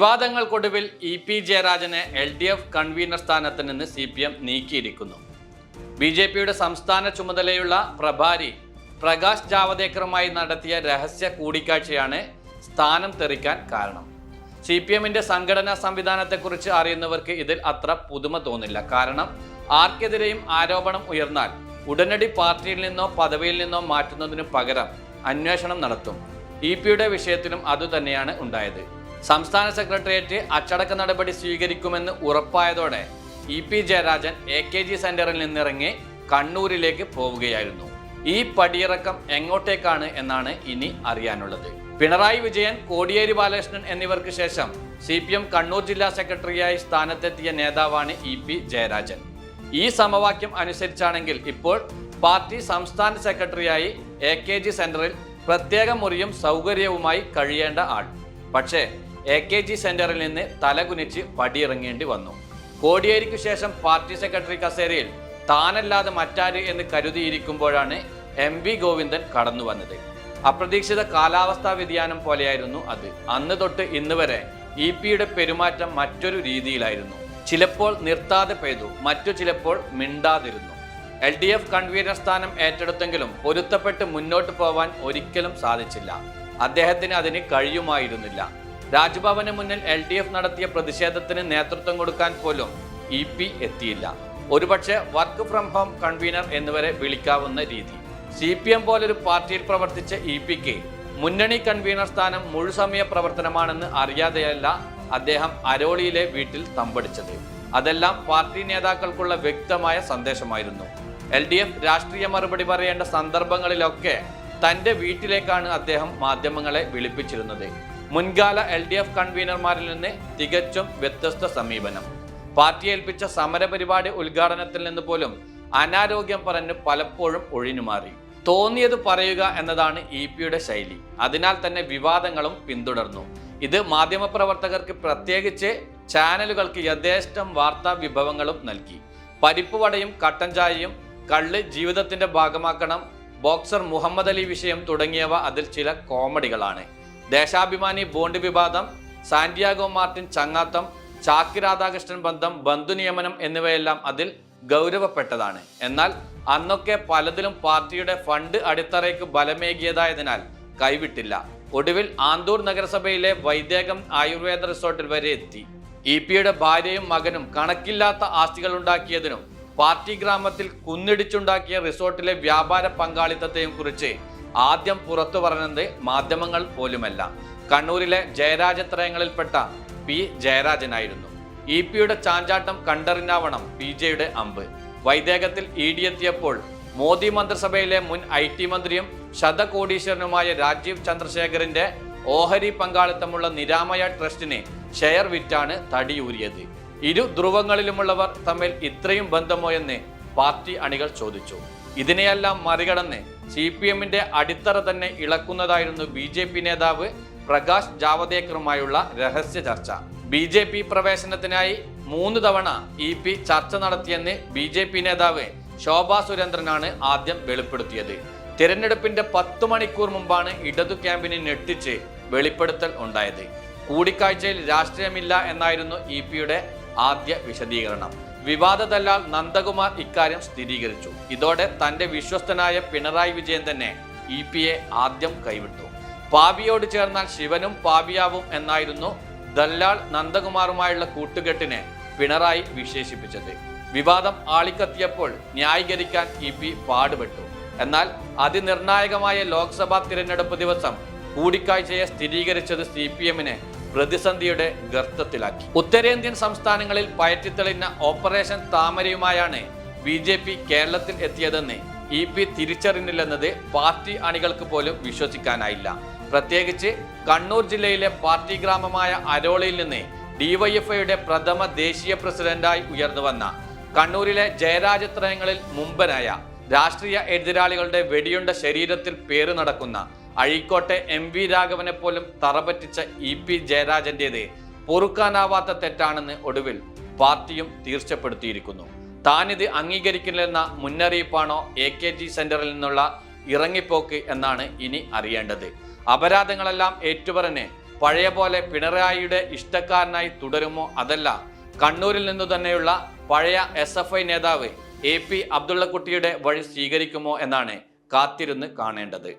വിവാദങ്ങൾക്കൊടുവിൽ E P ജയരാജനെ L D F convener സ്ഥാനത്ത് നിന്ന് സി പി എം നീക്കിയിരിക്കുന്നു. ബി ജെ പിയുടെ സംസ്ഥാന ചുമതലയുള്ള പ്രഭാരി പ്രകാശ് ജാവദേക്കറുമായി നടത്തിയ രഹസ്യ കൂടിക്കാഴ്ചയാണ് സ്ഥാനം തെറിക്കാൻ കാരണം. സി പി എമ്മിന്റെ സംഘടനാ സംവിധാനത്തെക്കുറിച്ച് അറിയുന്നവർക്ക് ഇതിൽ അത്ര പുതുമ തോന്നില്ല. കാരണം ആർക്കെതിരെയും ആരോപണം ഉയർന്നാൽ ഉടനടി പാർട്ടിയിൽ നിന്നോ പദവിയിൽ നിന്നോ മാറ്റുന്നതിനു പകരം അന്വേഷണം നടത്തും. ഇ പിയുടെ വിഷയത്തിലും അതുതന്നെയാണ് ഉണ്ടായത്. സംസ്ഥാന സെക്രട്ടേറിയറ്റ് അച്ചടക്ക നടപടി സ്വീകരിക്കുമെന്ന് ഉറപ്പായതോടെ E P Jayarajan A K G സെന്ററിൽ നിന്നിറങ്ങി കണ്ണൂരിലേക്ക് പോവുകയായിരുന്നു. ഈ പടിയിറക്കം എങ്ങോട്ടേക്കാണ് എന്നാണ് ഇനി അറിയാനുള്ളത്. പിണറായി വിജയൻ കോടിയേരി ബാലകൃഷ്ണൻ എന്നിവർക്ക് ശേഷം സി പി എം കണ്ണൂർ ജില്ലാ സെക്രട്ടറിയായി സ്ഥാനത്തെത്തിയ നേതാവാണ് ഇ പി ജയരാജൻ. ഈ സമവാക്യം അനുസരിച്ചാണെങ്കിൽ ഇപ്പോൾ പാർട്ടി സംസ്ഥാന സെക്രട്ടറിയായി എ കെ ജി സെന്ററിൽ പ്രത്യേക മുറിയും സൗകര്യവുമായി കഴിയേണ്ട ആൾ. പക്ഷേ എ കെ ജി സെന്ററിൽ നിന്ന് തലകുനിച്ച് പടിയിറങ്ങേണ്ടി വന്നു. കോടിയേരിക്കു ശേഷം പാർട്ടി സെക്രട്ടറി കസേരയിൽ താനല്ലാതെ മറ്റാര് എന്ന് കരുതിയിരിക്കുമ്പോഴാണ് എം വി ഗോവിന്ദൻ കടന്നു വന്നത്. അപ്രതീക്ഷിത കാലാവസ്ഥാ വ്യതിയാനം പോലെയായിരുന്നു അത്. അന്ന് തൊട്ട് ഇന്ന് വരെ ഇ പിയുടെ പെരുമാറ്റം മറ്റൊരു രീതിയിലായിരുന്നു. ചിലപ്പോൾ നിർത്താതെ പെയ്തു മറ്റു ചിലപ്പോൾ മിണ്ടാതിരുന്നു. എൽ ഡി എഫ് കൺവീനർ സ്ഥാനം ഏറ്റെടുത്തെങ്കിലും പൊരുത്തപ്പെട്ട് മുന്നോട്ട് പോവാൻ ഒരിക്കലും സാധിച്ചില്ല. അദ്ദേഹത്തിന് അതിന് കഴിയുമായിരുന്നില്ല. രാജ്ഭവന് മുന്നിൽ എൽ ഡി എഫ് നടത്തിയ പ്രതിഷേധത്തിന് നേതൃത്വം കൊടുക്കാൻ പോലും ഇ പി എത്തിയില്ല. ഒരുപക്ഷെ വർക്ക് ഫ്രം ഹോം കൺവീനർ എന്നിവരെ വിളിക്കാവുന്ന രീതി. സി പി എം പോലൊരു പാർട്ടിയിൽ പ്രവർത്തിച്ച ഇ പിക്ക് മുന്നണി കൺവീനർ സ്ഥാനം മുഴുസമയ പ്രവർത്തനമാണെന്ന് അറിയാതെയല്ല അദ്ദേഹം അരോളിയിലെ വീട്ടിൽ തമ്പടിച്ചത്. അതെല്ലാം പാർട്ടി നേതാക്കൾക്കുള്ള വ്യക്തമായ സന്ദേശമായിരുന്നു. എൽ ഡി എഫ് രാഷ്ട്രീയ മറുപടി പറയേണ്ട സന്ദർഭങ്ങളിലൊക്കെ തന്റെ വീട്ടിലേക്കാണ് അദ്ദേഹം മാധ്യമങ്ങളെ വിളിപ്പിച്ചിരുന്നത്. മുൻകാല എൽ ഡി എഫ് കൺവീനർമാരിൽ നിന്ന് തികച്ചും വ്യത്യസ്ത സമീപനം. പാർട്ടി ഏൽപ്പിച്ച സമരപരിപാടി ഉദ്ഘാടനത്തിൽ നിന്ന് പോലും അനാരോഗ്യം പറഞ്ഞ് പലപ്പോഴും ഒഴിഞ്ഞുമാറി തോന്നിയത് പറയുക എന്നതാണ് ഇ പിയുടെ ശൈലി. അതിനാൽ തന്നെ വിവാദങ്ങളും പിന്തുടർന്നു. ഇത് മാധ്യമപ്രവർത്തകർക്ക് പ്രത്യേകിച്ച് ചാനലുകൾക്ക് യഥേഷ്ടം വാർത്താ വിഭവങ്ങളും നൽകി. പരിപ്പ് വടയും കട്ടൻ ചായയും കള്ള് ജീവിതത്തിന്റെ ഭാഗമാക്കണം ബോക്സർ മുഹമ്മദ് അലി വിഷയം തുടങ്ങിയവ അതിൽ ചില കോമഡികളാണ്. ദേശാഭിമാനി ബോണ്ട് വിവാദം സാന്റിയാഗോ മാർട്ടിൻ ചങ്ങാത്തം ചാക്കി രാധാകൃഷ്ണൻ ബന്ധം ബന്ധു നിയമനം എന്നിവയെല്ലാം അതിൽ ഗൗരവപ്പെട്ടതാണ്. എന്നാൽ അന്നൊക്കെ പലതിലും പാർട്ടിയുടെ ഫണ്ട് അടിത്തറയ്ക്ക് ബലമേകിയതായതിനാൽ കൈവിട്ടില്ല. ഒടുവിൽ ആന്തൂർ നഗരസഭയിലെ വൈദേകം ആയുർവേദ റിസോർട്ടിൽ വരെ എത്തി. ഇ പിയുടെ ഭാര്യയും മകനും കണക്കില്ലാത്ത ആസ്തികൾ ഉണ്ടാക്കിയതിനും പാർട്ടി ഗ്രാമത്തിൽ കുന്നിടിച്ചുണ്ടാക്കിയ റിസോർട്ടിലെ വ്യാപാര പങ്കാളിത്തത്തെയും കുറിച്ച് ആദ്യം പുറത്തു പറഞ്ഞത് മാധ്യമങ്ങൾ പോലുമല്ല. കണ്ണൂരിലെ ജയരാജത്രയങ്ങളിൽപ്പെട്ട പി ജയരാജനായിരുന്നു. ഇ പിയുടെ ചാഞ്ചാട്ടം കണ്ടറിഞ്ഞാവണം പി ജെയുടെ അമ്പ്. വൈദേഹത്തിൽ ഇ ഡി എത്തിയപ്പോൾ മോദി മന്ത്രിസഭയിലെ മുൻ ഐ ടി മന്ത്രിയും ശതകോടീശ്വരനുമായ രാജീവ് ചന്ദ്രശേഖറിന്റെ ഓഹരി പങ്കാളിത്തമുള്ള നിരാമയ ട്രസ്റ്റിനെ ഷെയർ വിറ്റാണ് തടിയൂരിയത്. ഇരു ധ്രുവങ്ങളിലുമുള്ളവർ തമ്മിൽ ഇത്രയും ബന്ധമോ എന്ന് പാർട്ടി അണികൾ ചോദിച്ചു. ഇതിനെയെല്ലാം മറികടന്ന് സി പി എമ്മിന്റെ അടിത്തറ തന്നെ ഇളക്കുന്നതായിരുന്നു ബി ജെ പി നേതാവ് പ്രകാശ് ജാവദേക്കറുമായുള്ള രഹസ്യ ചർച്ച. ബി ജെ പി പ്രവേശനത്തിനായി മൂന്ന് തവണ ഇ പി ചർച്ച നടത്തിയെന്ന് ബി ജെ പി നേതാവ് ശോഭാ സുരേന്ദ്രനാണ് ആദ്യം വെളിപ്പെടുത്തിയത്. തിരഞ്ഞെടുപ്പിന്റെ പത്ത് മണിക്കൂർ മുമ്പാണ് ഇടതു ക്യാമ്പിനെ ഞെട്ടിച്ച് വെളിപ്പെടുത്തൽ ഉണ്ടായത്. കൂടിക്കാഴ്ചയിൽ രാഷ്ട്രീയമില്ല എന്നായിരുന്നു ഇ പിയുടെ ആദ്യ വിശദീകരണം. വിവാദ ദല്ലാൽ നന്ദകുമാർ ഇക്കാര്യം സ്ഥിരീകരിച്ചു. ഇതോടെ തന്റെ വിശ്വസ്തനായ പിണറായി വിജയൻ തന്നെ ഇ പി എ ആദ്യം കൈവിട്ടു. പാപിയോട് ചേർന്നാൽ ശിവനും പാപിയാവും എന്നായിരുന്നു ദല്ലാൾ നന്ദകുമാറുമായുള്ള കൂട്ടുകെട്ടിനെ പിണറായി വിശേഷിപ്പിച്ചത്. വിവാദം ആളിക്കത്തിയപ്പോൾ ന്യായീകരിക്കാൻ ഇ പി പാടുപെട്ടു. എന്നാൽ അതിനിർണായകമായ ലോക്സഭാ തിരഞ്ഞെടുപ്പ് ദിവസം കൂടിക്കാഴ്ചയെ സ്ഥിരീകരിച്ചത് സി പി എമ്മിനെ പ്രതിസന്ധിയുടെ ഗർത്തത്തിലാക്കി. ഉത്തരേന്ത്യൻ സംസ്ഥാനങ്ങളിൽ പയറ്റിത്തെളിഞ്ഞ ഓപ്പറേഷൻ താമരയുമായാണ് ബി ജെ പി കേരളത്തിൽ എത്തിയതെന്ന് ഇ പി തിരിച്ചറിഞ്ഞില്ലെന്നത് പാർട്ടി അണികൾക്ക് പോലും വിശ്വസിക്കാനായില്ല. പ്രത്യേകിച്ച് കണ്ണൂർ ജില്ലയിലെ പാർട്ടി ഗ്രാമമായ അരോളയിൽ നിന്ന് ഡിവൈഎഫ്ഐയുടെ പ്രഥമ ദേശീയ പ്രസിഡന്റായി ഉയർന്നു വന്ന കണ്ണൂരിലെ ജയരാജത്രയങ്ങളിൽ മുമ്പനായ രാഷ്ട്രീയ എതിരാളികളുടെ വെടിയുണ്ട ശരീരത്തിൽ പേര് നടക്കുന്ന അഴീക്കോട്ടെ എം വി രാഘവനെ പോലും തറപറ്റിച്ച ഇ പി ജയരാജന്റേത് പൊറുക്കാനാവാത്ത തെറ്റാണെന്ന് ഒടുവിൽ പാർട്ടിയും തീർച്ചപ്പെടുത്തിയിരിക്കുന്നു. താനിത് അംഗീകരിക്കില്ലെന്ന മുന്നറിയിപ്പാണോ എ കെ ജി സെന്ററിൽ നിന്നുള്ള ഇറങ്ങിപ്പോക്ക് എന്നാണ് ഇനി അറിയേണ്ടത്. അപരാധങ്ങളെല്ലാം ഏറ്റുപറഞ്ഞ് പഴയ പോലെ പിണറായിയുടെ ഇഷ്ടക്കാരനായി തുടരുമോ അതല്ല കണ്ണൂരിൽ നിന്നു തന്നെയുള്ള പഴയ എസ് എഫ് ഐ നേതാവ് എ പി അബ്ദുള്ളക്കുട്ടിയുടെ വഴി സ്വീകരിക്കുമോ എന്നാണ് കാത്തിരുന്ന് കാണേണ്ടത്.